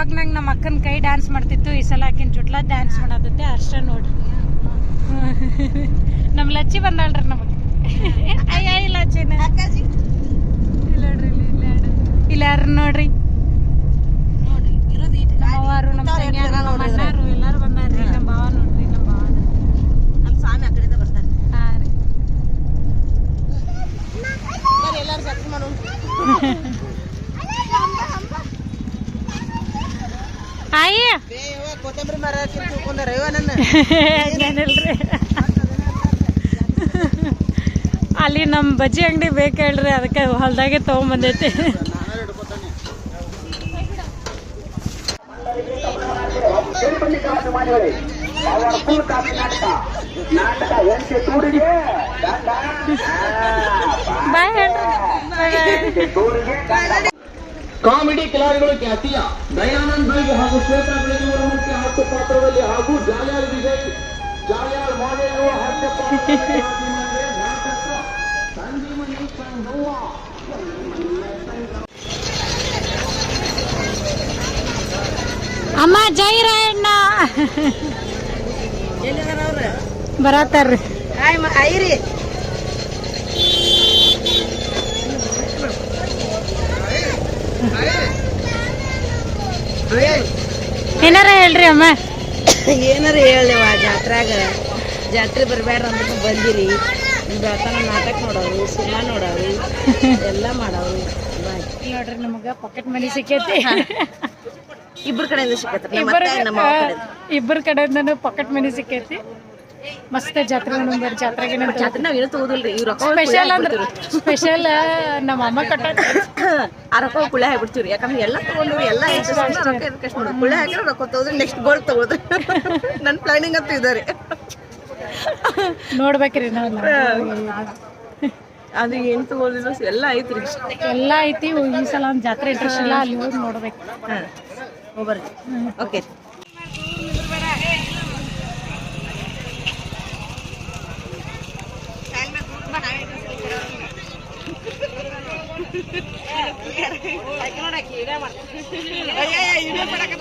ವ್ಲಾಗ್ನಾಗ ನಮ್ಮ ಅಕ್ಕನ ಕೈ ಡ್ಯಾನ್ಸ್ ಮಾಡ್ತಿತ್ತು ಈ ಸಲ ಆಕಿನ ಜುಟ್ಲ ಡ್ಯಾನ್ಸ್ ಮಾಡತ್ತೆ ಅಷ್ಟೇ ನೋಡ್ರಿ. ನಮ್ಮ ಲಚ್ಚಿ ಬಂದಾಳ್ರಿ ನಮಗೆ. ಅಯ್ಯ ಇಲ್ಲ ಲಚ್ಚಿನ. ಇಲ್ಲ ನೋಡ್ರಿ ಇಲ್ಲಿ ಇಲ್ಲ ಯಾರು. ನೋಡ್ರಿ ಇರೋದು ಇಟ್ ನಮ್ಮ ಅವ್ವಾರು ನಮ್ಮ ಇಂಥವ್ರು ತಂಗ್ಯಾರು ಜನ ನಮ್ಮ ನೋಡಿದ್ರೆ. ಅಣ್ಣಾರು ಎಲ್ಲಾರು ಬಂದಾರ್ರಿ ನಮ್ಮ ಭಾವ ನೋಡ್ರಿ ನಮ್ಮ ಭಾವ ನಮ್ಮ ಸ್ವಾಮಿ ಆ ಕಡೆಯಿಂದ ಬರ್ತಾರೆ ಹಾ ರೀ ಬರ್ರಿ ಎಲ್ಲಾರು ಜಾತ್ರೆ ಮಾಡೋಣ ಆಯಿ ಬೇವ ಕೊತ್ತಂಬರಿ ಮರ ತಿಳ್ಕೊಂಡ ರೈವ ನನ್ನ ಹಂಗೇನಿಲ್ರಿ. ಅಲ್ಲಿ ನಮ್ಮ ಬಜ್ಜಿ ಅಂಗಡಿ ಬೇಕು ಹೇಳ್ರಿ ಅದಕ್ಕೆ ಹೊಲ್ದಾಗೆ ತೊಗೊಂಬಂದೈತಿ. ಬಾಯ್ ಹೇಳ್ರಿ. ಕಾಮಿಡಿ ಕಿಲಾಡಿಗಳು ಖ್ಯಾತಿಯ ದಯಾನಂದ್ ಬೆಳಗ್ಗೆ ಹಾಗೂ ಶ್ವೇತಾ ಬೆಳಗ್ಗೆ ಅವರ ಮುಖ್ಯ ಹತ್ತು ಪಾತ್ರದಲ್ಲಿ ಹಾಗೂ ಜಾಲಿಯಾರ್ ವಿಜಯ್ ಜಾಲಿಯಾರ್ ಮಾದೇವರು ಹಾಸ್ಯ ಪಾತ್ರದಲ್ಲಿ ನಾಟಕ ಸಂಜೀವನಿ ಸಂಘವ್ವ ಅಮ್ಮ ಜೈ ರಾಯಣ್ಣ ಎಲ್ಲಿದಾರ ಅವ್ರ ಬರತ್ತಾರ್ರಿ ಹಾಯ್ ಮ ಐರಿ ಏನಾರ ಹೇಳ್ರಿ ಅಮ್ಮ? ಏನಾರ ಹೇಳಿವ ಜಾತ್ರಾಗ. ಜಾತ್ರೆ ಬರ್ಬೇಡ ಅಂದ್ರೆ ಬಂದಿರಿ. ಬೆಳತನ ನಾಟಕ ನೋಡೋರು ಸಿನಿಮಾ ನೋಡೋರು ಎಲ್ಲ ಮಾಡೋರು. ಬಾಯ್ ನೋಡ್ರಿ ನಮಗ ಪಾಕೆಟ್ ಮನಿ ಸಿಕ್ಕೈತಿ. ಇಬ್ಬರ ಕಡೆಯಿಂದ ಸಿಕ್ಕ ಇಬ್ಬರ ಕಡೆಯಿಂದನು ಪಾಕೆಟ್ ಮನಿ ಸಿಕ್ಕೈತಿ. ಮಸ್ತ್ ಜಾತ್ರೆ ನಂಬರ್ ಜಾತ್ರೆಗೆ ಜಾತ್ರೆ ನಾವು ಏನು ತಗೋದಿಲ್ರಿ ಇವ್ರ ಸ್ಪೆಷಲ್ ಅಂದ್ರೆ ಸ್ಪೆಷಲ್ ನಮ್ಮ ಅಮ್ಮ ಕಟ್ಟ ಆ ರೊಕ್ಕ ಕುಳೆ ಹಾಕ್ಬಿಡ್ತೀವಿ ಯಾಕಂದ್ರೆ ಎಲ್ಲ ತಗೊಂಡ್ರು ಎಲ್ಲ ರೊಕ್ಕ ಎದಕ್ಕೆ ಕುಳೆ ಹಾಕಿದ್ರೆ ರೊಕ್ಕ ತಗೋದ್ರೆ ನೆಕ್ಸ್ಟ್ ಗೋಲ್ಡ್ ತಗೋದು. ನನ್ನ ಪ್ಲಾನಿಂಗ್ ಅಂತ ಇದಾರೆ ನೋಡ್ಬೇಕ್ರಿ ನಾವು ಅದು ಏನು ತಗೋದಿಲ್ಲ ಎಲ್ಲ ಐತ್ರಿ. ಎಲ್ಲ ಐತಿ ಈ ಸಲ ಒಂದ್ ಜಾತ್ರೆ ಇಂಟ್ರೆಸ್ಟ್ ಇಲ್ಲ ಅಲ್ಲಿ ಹೋಗಿ ನೋಡ್ಬೇಕು. ಹಾಂ. ಹೋಗ್ಬರ್ರಿ ಓಕೆ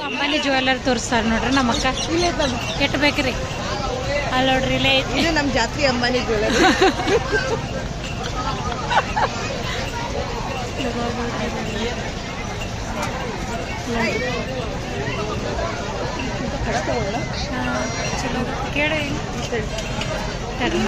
ಅಂಬಾನಿ ಜ್ಯುವೆಲ್ಲರ್ ತೋರಿಸ್ತಾರೆ ನೋಡ್ರಿ ನಮ್ಮ ಅಕ್ಕ ಕೆಟ್ಟ ಬೇಕ್ರಿ. ಅಲ್ಲಿ ನೋಡ್ರಿ ಇಲ್ಲೇ ಇದು ನಮ್ಮ ಜಾತ್ರೆ ಅಂಬಾನಿ ಜುವೆಲ್ಲರ್ ಕೇಳಿ ತರ್ಮ.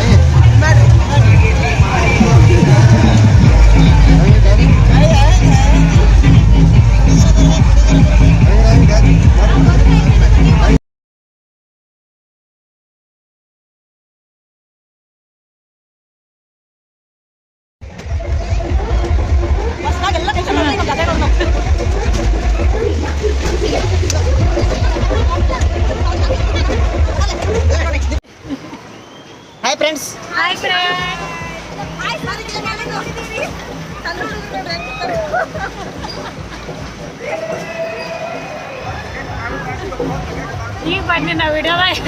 ಈಗ ಬನ್ನಿ ನಾವು ವಿಡಿಯೋದಾಗ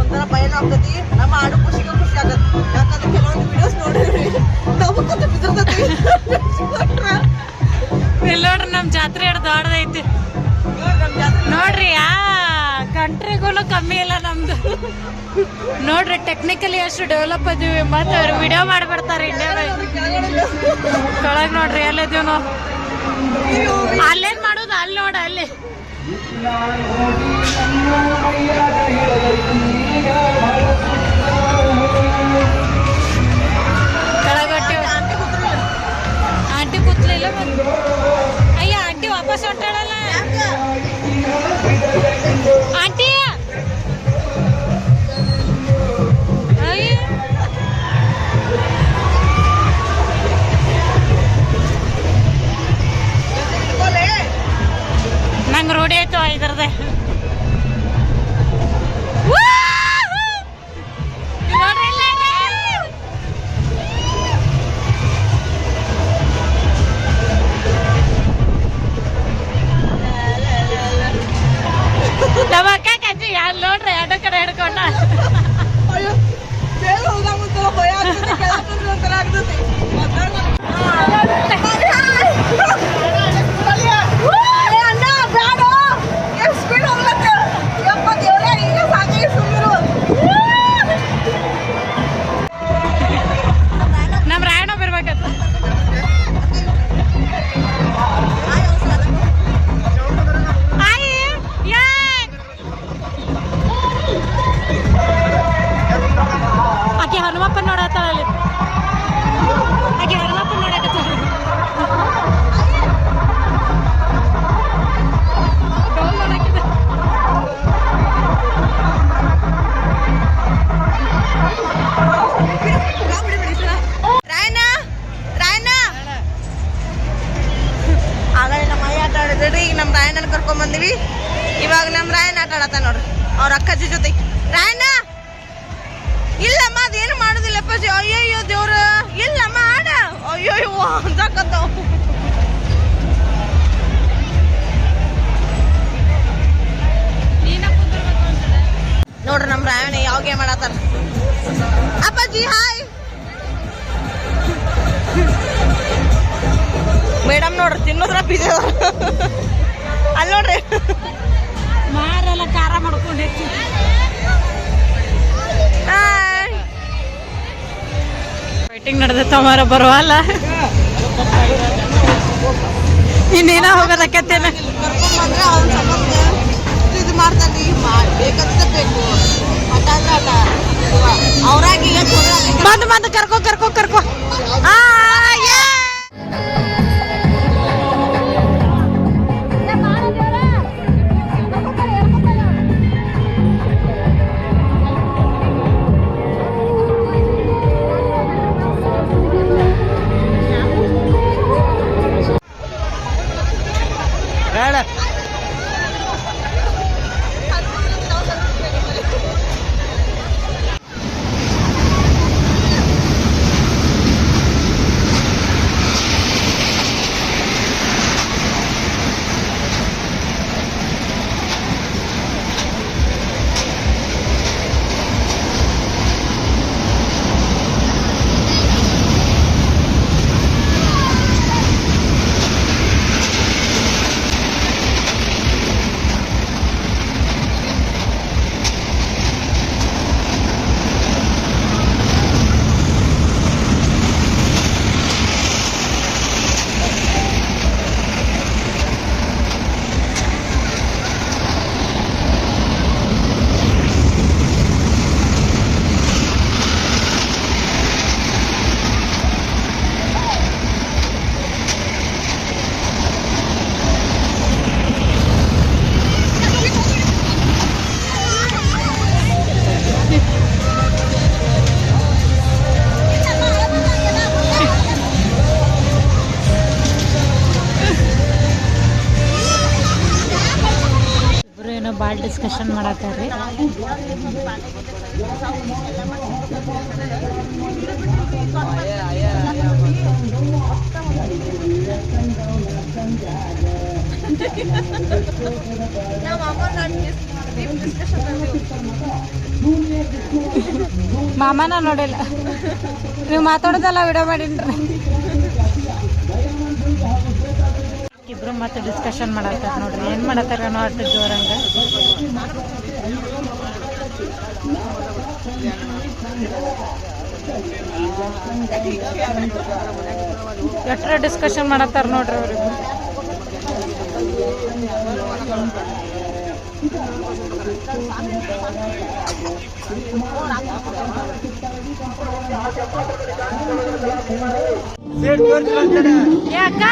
ಒಂಥರ ಭಯನೂ ಆಗ್ತತಿ. ನಮ್ಮ ಆಡು ಖುಷಿಗೂ ಖುಷಿ ಆಗತ್ತೆ. ಯಾಕಂದ್ರೆ ಕೆಲವೊಂದು ವಿಡಿಯೋಸ್ ನೋಡಿದ್ರಿ. ನಮಗಂತ ಬಿದ್ದಿರ್ತೈತಿ. ಇಲ್ಲಿ ನೋಡ್ರಿ ನಮ್ಮ ಜಾತ್ರೆ ಹಿಡ್ದು ದೊಡ್ಡದೈತಿ. ನೋಡ್ರಿ, ಆ ಕಂಟ್ರಿಗೂ ಕಮ್ಮಿ ಇಲ್ಲ ನಮ್ದು. ನೋಡ್ರಿ ಟೆಕ್ನಿಕಲಿ ಅಷ್ಟು ಡೆವಲಪ್ ಅದೀವಿ ಮತ್ತೆ ಅವ್ರು ವಿಡಿಯೋ ಮಾಡಿಬಿಡ್ತಾರೆ ಇಂಡಿಯಾದಾಗ ಕೆಳಗೆ ನೋಡ್ರಿ ಎಲ್ಲಿದ್ದೀವಿ ನಾವು. ಅಲ್ಲೇನ್ ಮಾಡೋದು? ಅಲ್ಲಿ ನೋಡ, ಅಲ್ಲಿ. ಕೆಳಗೊಟ್ಟಿ ಆಂಟಿ ಕೂತ್ಲಿಲ್ಲ ಮತ್ತೆ ಅಯ್ಯ ಆಂಟಿ ವಾಪಸ್ ಹೊಂಟಾಳಲ್ಲ ഇവിടെ ഏറ്റവും ഇതേ ಅಯ್ಯಯ್ಯೋ ದೇವ್ರ, ಇಲ್ಲಮ್ಮ ಆಡ ಅಯ್ಯೋ ಅನ್ಸಲ್ಲ ನೋಡ್ರಿ ನಮ್ಮ ರಾಯಣ್ಣ ಯಾವ ಗೇಮ್ ಮಾಡತ್ತಾರ ಅಪ್ಪಾಜಿ ಹಾಯ್ ಮೇಡಮ್ ನೋಡ್ರಿ, ತಿನ್ನೋದ್ರ ಬೀಜ ಅಲ್ಲಿ ನೋಡ್ರಿ. ಮಾರೆಲ್ಲ ಖಾರ ಮಾಡ್ಕೊಂಡು ಫೈಟಿಂಗ್ ನಡೆದೈತೆ ಮಾರ ಬರುವಲ್ಲ. ಇನ್ನೇನ ಹೋಗೋದಕ್ಕತ್ತೇನ ಇದು ಮಾಡ್ತಾನೆ ಬೇಕಂತ ಬೇಕು ಆಟ ಆಟ ಕರ್ಕೋ ಕರ್ಕೋ, ಕರ್ಕೊ. ಆ! ಭಾಳ ಡಿಸ್ಕಷನ್ ಮಾಡತ್ತಾರ್ರಿ. ಮಾಮನ ನೋಡಿಲ್ಲ. ನೀವು ಮಾತಾಡೋದಲ್ಲ ವಿಡಿಯೋ ಮಾಡೀನ್ರಿ. ಮತ್ತೆ ಡಿಸ್ಕಷನ್ ಮಾಡತ್ತಾರ ನೋಡ್ರಿ. ಏನ್ ಮಾಡತ್ತಾರ ಅನ್ನೋ ಅಷ್ಟು ಜೋರಂಗ ಎಷ್ಟರ ಡಿಸ್ಕಷನ್ ಮಾಡತ್ತಾರ ನೋಡ್ರಿ ಅವ್ರಿಗೆ ಯಾಕ?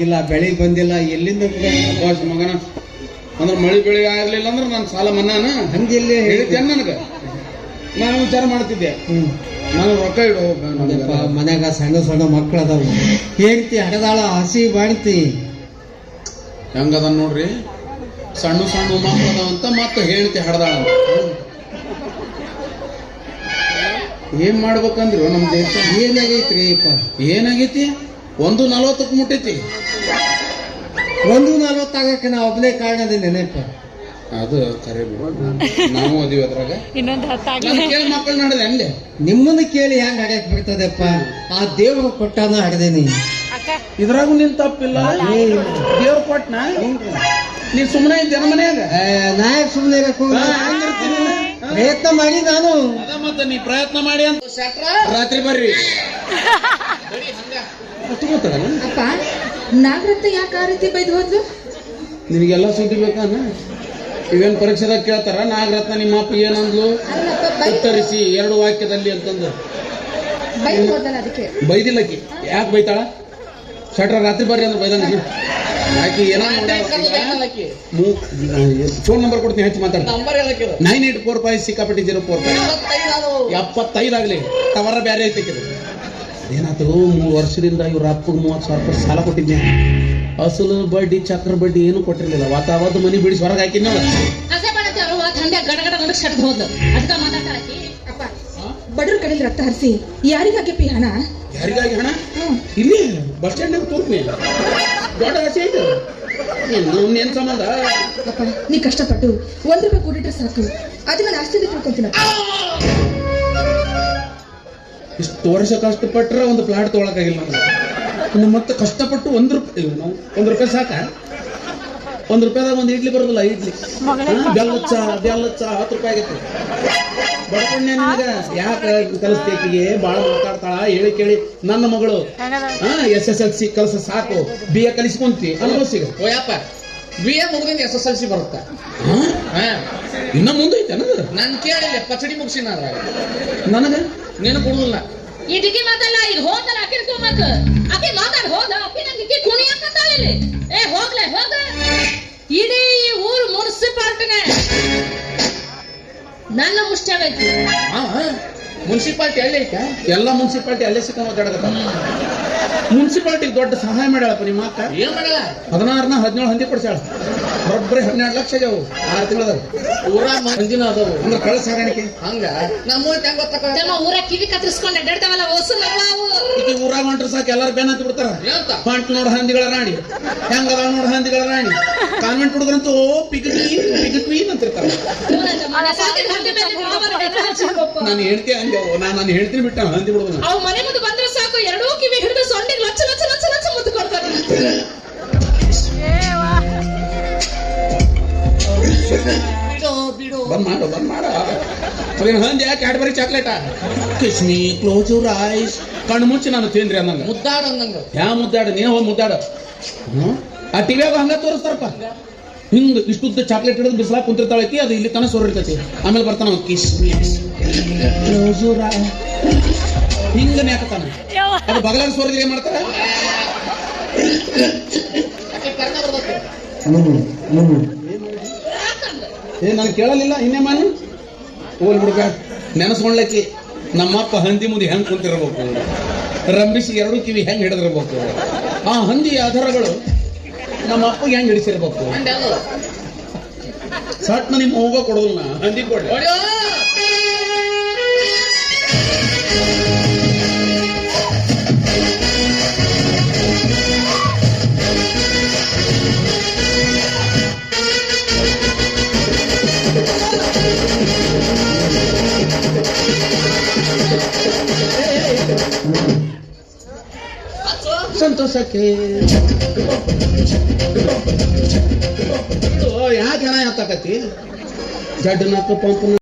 ಆಗಿಲ್ಲ ಬೆಳೆ ಬಂದಿಲ್ಲ ಎಲ್ಲಿಂದ ಬಾಸ್ ಮಗನ. ಅಂದ್ರೆ ಮಳೆ ಬೆಳೆ ಆಗ್ಲಿಲ್ಲ ಅಂದ್ರೆ ನಾನು ಸಾಲ ಮನ್ನಾನ? ಹಂಗಿಲ್ಲಿ ಹೇಳಿದ್ದೇನೆ ನನಗೆ? ನಾನು ವಿಚಾರ ಮಾಡ್ತಿದ್ದೆ. ನಾನು ರೊಕ್ಕ ಇಡು. ಮನ್ಯಾಗ ಸಣ್ಣ ಸಣ್ಣ ಮಕ್ಕಳು ಅದಾವ ಹೇಳ್ತಿ ಹಡದಾಳ ಹಸಿ ಬಾಣ್ತಿ. ಹೆಂಗದ ನೋಡ್ರಿ? ಸಣ್ಣ ಸಣ್ಣ ಮಕ್ಕಳು ಅದಾವ ಅಂತ ಮತ್ತೆ ಹೇಳ್ತಿ ಹಡದಾಳ. ಏನ್ ಮಾಡ್ಬೇಕಂದ್ರು ನಮ್ ದೇಶ? ಏನಾಗೈತ್ರಿ ಏನಾಗೈತಿ? ಒಂದು ನಲವತ್ತಕ್ಕೆ ಮುಟ್ಟೈತಿ. ಒಂದು ನಲ್ವತ್ತಾಗಕ್ಕೆ ನಾ ಒಬ್ಬನೇ ಕಾರಣದ ನೆನಪ. ಅದು ಕರೆ ನಾವು ಓದಿವಿ ಅದ್ರಾಗ. ಇನ್ನೊಂದು ನಾನು ಮಕ್ಕಳು ನಡೆದೆ ಅಂದೆ ನಿಮ್ಮನ್ನ ಕೇಳಿ ಹೆಂಗ್ ಹಡಕ್ ಬಿಡ್ತದಪ್ಪ ಆ ದೇವ್ರ ಕೊಟ್ಟಾನ ಹಡ್ದೇನಿ. ಅಕ್ಕ. ಇದ್ರಾಗೂ ನಿನ್ ತಪ್ಪಿಲ್ಲ. ದೇವ್ರ ಕೊಟ್ಟನ ನೀ ಸುಮ್ಮನೆ ಇದ್ದೇನ ಮನ್ಯಾಗ? ನಾಯಕ್ ಸುಮ್ಮನೆ ಪ್ರಯತ್ನ ಮಾಡಿ ನಾನು. ಅದ ಮತ್ತೆ ನೀ ಪ್ರಯತ್ನ ಮಾಡಿ ಅಂತ. ರಾತ್ರಿ ಬರ್ರಿ. ಅಪ್ಪ ನಾಗರತ್ನ ಯಾಕೆ ಆ ರೀತಿ ಬೈದು ಹೋದ್ಲು? ನಿನಗೆಲ್ಲ ಸುದ್ದಿ ಬೇಕಾನ ಇವೇನ್ ಪರೀಕ್ಷೆದಾಗ ಕೇಳ್ತಾರ? ನಾಗರತ್ನ ನಿಮ್ಮ ಅಪ್ಪ ಏನಂದ್ಲು? ಉತ್ತರಿಸಿ ಎರಡು ವಾಕ್ಯದಲ್ಲಿ ಅಂತಂದು. ಬೈದು ಹೋದಲ್ಲ ಅದಕ್ಕೆ. ಬೈದಿಲ್ಲಕಿ ಯಾಕೆ ಬೈತಾಳ? ಶಟ್ರ ರಾತ್ರಿ ಬರ್ರಿ ಅಂದ್ರೆ ಬೈದಾನ. ಆಕಿ ಏನೋ ಫೋನ್ ನಂಬರ್ ಕೊಡ್ತೀನಿ ಹೆಚ್ಚು ಮಾತಾಡ. ನೈನ್ ಏಟ್ ಫೋರ್ ಫೈವ್ ಸಿಕ್ಕಾಪಟ್ಟಿ ಜೀರೋ ಫೋರ್ ಫೈವ್. ಎಪ್ಪತ್ತೈದು ಆಗಲಿ. ಟವರ್ ಬೇರೆ ಐತಿ. ಏನಾಯ್ತು? ಮೂರು ವರ್ಷದಿಂದ ಇವ್ರ ಅಪ್ಪಗೆ ಮೂವತ್ತು ಸಾವಿರ ರೂಪಾಯಿ ಸಾಲ ಕೊಟ್ಟಿದ್ದೆ ಅಸಲು ಬಡ್ಡಿ ಚಕ್ರ ಬಡ್ಡಿ ಏನು ಕೊಟ್ಟಿರ್ಲಿಲ್ಲ. ವಾತಾವರಣ ಮನಿ ಬಿಡಿಸಿ ಹೊರಗೆ ಹಾಕಿ ಅಸೆ ಮಾಡತ್ತೆ ಅವ್ರು ಹಂಗೆ ಗಡ ಗಡ ಗಡ ಸಟ್ ಹೋದ್ಲು. ಅದಕ್ಕ ಮಾತಾಡ್ತಾಳಕಿ ಅಪ್ಪ ಬಡವ್ರ ಕಡೆಯಲ್ಲಿ ರಕ್ತ ಹರಿಸಿ ಯಾರಿಗಾಗಿ ಹಣ? ಯಾರಿಗಾಗಿ ಹಣ? ಇಲ್ಲಿ ಬಸ್ ಸ್ಟ್ಯಾಂಡ್ ತೋರ್ತೀನಿ ದೊಡ್ಡ ಏನ್ ಸಂಬಂಧ ಅಪ್ಪ ನೀ ಕಷ್ಟಪಟ್ಟು ಒಂದ್ ರೂಪಾಯಿ ಕೂಡಿಟ್ರೆ ಸಾಕು. ಅದು ನಾನು ಆಸ್ತಿ ತಿಳ್ಕೊಂತೀನಪ್ಪ ಇಷ್ಟು ವರ್ಷ ಕಷ್ಟಪಟ್ರೆ ಒಂದು ಪ್ಲಾಟ್ ತೊಗೊಳಕಾಗಿಲ್ಲ ನಮ್ಗೆ. ಇನ್ನು ಮತ್ತೆ ಕಷ್ಟಪಟ್ಟು ಒಂದು ರೂಪಾಯಿ ಒಂದು ರೂಪಾಯಿ ಸಾಕ? ಒಂದು ರೂಪಾಯಿದಾಗ ಒಂದ್ ಇಡ್ಲಿ ಬರೋದಿಲ್ಲ ಇಡ್ಲಿ. ಬೆಲ್ಲಚ್ಚ ಬೆಲ್ಲಚ್ಚ ಹತ್ತು ರೂಪಾಯಿ ಆಗೈತೆ. ಬಡಕೊಂಡೆ ನಿನಗ ಯಾಕೆ ಕಲಿಸ್ಬೇಕಿಗೆ ಬಾಳ ಮಾತಾಡ್ತಾಳ ಹೇಳಿ ಕೇಳಿ. ನನ್ನ ಮಗಳು ಎಸ್ ಎಸ್ ಎಲ್ ಸಿ ಕಲಸ ಸಾಕು. ಬಿ ಎ ಕಲಿಸ್ಕೊಂತಿ ಅನುಭವಿಸಿಗ ಓಯಪ್ಪ ಬಿ ಎ ಮುಗಿದಿಂದ ಎಸ್ ಎಸ್ ಎಲ್ ಸಿ ಬರುತ್ತ? ಹಾ? ಇನ್ನ ಮುಂದೆ ಐತೆ ನಾನು ಕೇಳಿಲ್ಲ ಪಚಡಿ ಮುಗಿಸಿ ನಾನು ನನಗ? ನೀನು ಕೊಡುದಿಲ್ಲ. ಇದಕ್ಕೆ ಮಾತಲ್ಲ ಈಗ ಹೋದಲ್ಲ ಅಕ್ಕಿ ಮತ್ ಅಕ್ಕಿ ಮಾತಾಡ್ ಹೋದ. ಅಕ್ಕಿ ನಂಗೆ ಕುಣಿ ಅಂತ ಏ ಹೋಗ. ನನ್ನ ಮುಷ್ಟ್ಯಾಗೈತಿ ಮುನ್ಸಿಪಾಲ್ಟಿ ಅಲ್ಲೇ ಐತೆ? ಎಲ್ಲ ಮುನ್ಸಿಪಾಲ್ಟಿ ಅಲ್ಲೇ ಸಿಕ್ಕ ಮಾತಾಡಕತ್ತ ಮುನ್ಸಿಪಾಲ್ಟಿಗೆ ದೊಡ್ಡ ಸಹಾಯ ಮಾಡ್ಯಾಳಪ್ಪ ನಿಮ್ಮ ಅಕ್ಕ ಏನ್ ಮಾಡಲ್ಲ ಹದಿನಾರನ ಹದಿನೇಳು ಹಂದಿ ಕೊಡ್ಸ್ಯಾಳ. ಬರೋಬ್ಬರಿ ಹನ್ನೆರಡು ಲಕ್ಷ ಆಗ್ಯಾವು ಆರು ತಿಂಗಳದಾಗ ಊರ ಮಂದಿನ ಅದಾವು. ಅಂದ್ರೆ ಕಳ್ಳ ಸಾಗಾಣಿಕೆ ಹಂಗ? ನಮ್ಮ ಹೆಂಗ ತಮ್ಮ ಊರ ಕಿವಿ ಕತ್ತರಿಸ್ಕೊಂಡು ಅಡ್ಡಾಡ್ತಾವಲ್ಲ ಹೊಸ ಅವು ಈಗ ಊರಾಗ ಹೊಂಟ್ರೆ ಸಾಕು ಎಲ್ಲಾರು ಬೆನ್ನ ಹತ್ತಿ ಬಿಡ್ತಾರ. ಪಂಟ್ ನೋಡ ಹಂದಿಗಳ ರಾಣಿ. ಹೆಂಗದ ನೋಡ ಹಂದಿಗಳ ರಾಣಿ. ಕಾನ್ವೆಂಟ್ ಹುಡುಗರಂತೂ ಪಿಗಟ್ವಿ ಪಿಗಟ್ವಿ ಅಂತಿರ್ತಾರ. ನಾನು ಹೇಳ್ತೀನಿ ಹಂಗೆ ನಾನು ನಾನು ಹೇಳ್ತೀನಿ ಬಿಟ್ಟ ಹಂದಿ ಬಿಡುದು ಹಂದಿ ಯಾಕೆ Cadbury chocolate Kismi close your eyes ಕಣ್ಣು ಮುಚ್ಚಿ ನಾನು ತಿಂದ್ರಿ ಅನ್ನಂಗ. ಮುದ್ದಾಡ ಅಂದಂಗ ಯಾವ ಮುದ್ದಾಡ? ನೀನು ಹೋಗಿ ಮುದ್ದಾಡ? ಹ್ಮ್? ಆ ಟಿವಿಯಾಗ ಹಂಗ ತೋರಿಸ್ತಾರಪ್ಪ? ಹಿಂಗ್ ಇಷ್ಟುದ್ದ ಚಾಕ್ಲೇಟ್ ಹಿಡಿದು ಬಿಸಿಲಾಗ ಕುಂತಿರ್ತಾಳೈತಿ ಅದು ಇಲ್ಲಿ ತನ ಸೋರಿರ್ತೈತಿ. ಆಮೇಲೆ ಬರ್ತಾನ ಕಿಸ್ಮಿ ಹಿಂಗ ನೇಕತಾನ ಅದು ಬಗಲಾಗ ಸೋರಿದ್ರೆ ಏನ್ ಮಾಡ್ತಾರ? ಏನು ಬರ್ತೈತಿ ಏ ನಾನು ಕೇಳಲಿಲ್ಲ ಇನ್ನೇ ಮಾನು ಹೋಲ್ ಹುಡುಗ ನೆನೆಸ್ಕೊಳ್ಳಕ್ಕೆ ನಮ್ಮಪ್ಪ ಹಂದಿ ಮುಂದೆ ಹೆಂಗ್ ಕುಂತಿರ್ಬೇಕು? ರಂಬಿಸಿ ಎರಡು ಕಿವಿ ಹೆಂಗ್ ಹಿಡಿದಿರ್ಬೇಕು? ಆ ಹಂದಿ ಆಧಾರಗಳು ನಮ್ಮ ಅಪ್ಪಗೆ ಹೆಂಗ್ ಹಿಡಿಸಿರ್ಬೇಕು? ಸಟ್ನ ನಿಮ್ಮ ಹೋಗೋ ಕೊಡೋದಿಲ್ಲ ಹಂದಿ ಕೊಡ್ಲಿ. ಸಖಿ ಇದು ಯಾಕೆ ಜಡ್ಡನಕ್ಕ ಪಂಪನ